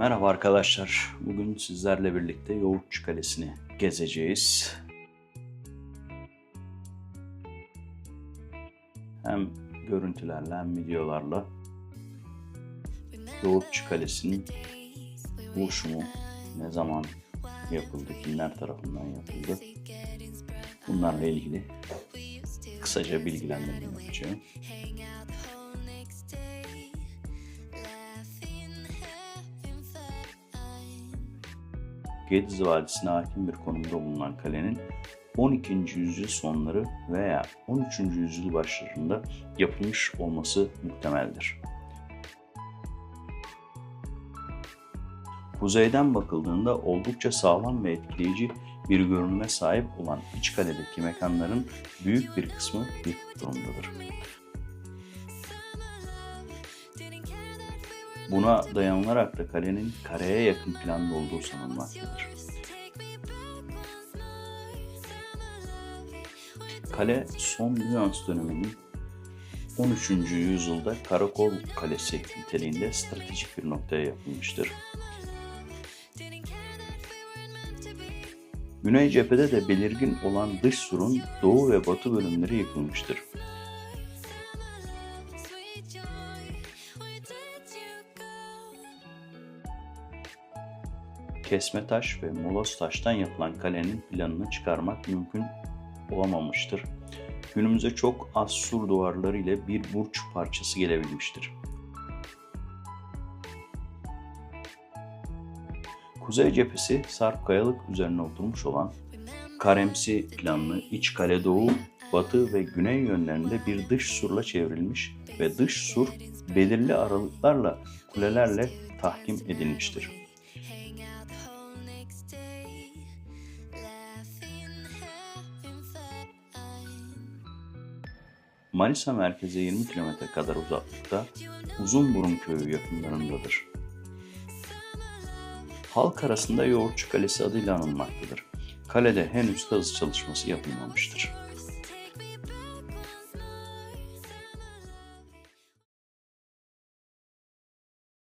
Merhaba arkadaşlar. Bugün sizlerle birlikte Yoğurtçu Kalesi'ni gezeceğiz. Hem görüntülerle hem videolarla Yoğurtçu Kalesi'nin oluşumu ne zaman yapıldı, kimler tarafından yapıldı bunlarla ilgili kısaca bilgilendirme yapacağım. Gediz Vadisi'ne hakim bir konumda bulunan kalenin 12. yüzyıl sonları veya 13. yüzyıl başlarında yapılmış olması muhtemeldir. Kuzeyden bakıldığında oldukça sağlam ve etkileyici bir görünüme sahip olan iç kaledeki mekanların büyük bir kısmı yıkık durumdadır. Buna dayanılarak da kalenin kareye yakın planda olduğu sanılmaktadır. Kale son Bizans döneminin 13. yüzyılda Karakol Kalesi niteliğinde stratejik bir noktaya yapılmıştır. Güney cephede de belirgin olan dış surun doğu ve batı bölümleri yıkılmıştır. Kesme taş ve moloz taştan yapılan kalenin planını çıkarmak mümkün olamamıştır. Günümüze çok az sur duvarları ile bir burç parçası gelebilmiştir. Kuzey cephesi sarp kayalık üzerine oturmuş olan karemsi planlı iç kale doğu, batı ve güney yönlerinde bir dış surla çevrilmiş ve dış sur belirli aralıklarla kulelerle tahkim edilmiştir. Manisa merkeze 20 kilometre kadar uzaklıkta Uzunburun köyü yakınlarındadır. Halk arasında Yoğurtçu Kalesi adıyla anılmaktadır. Kalede henüz kazı çalışması yapılmamıştır.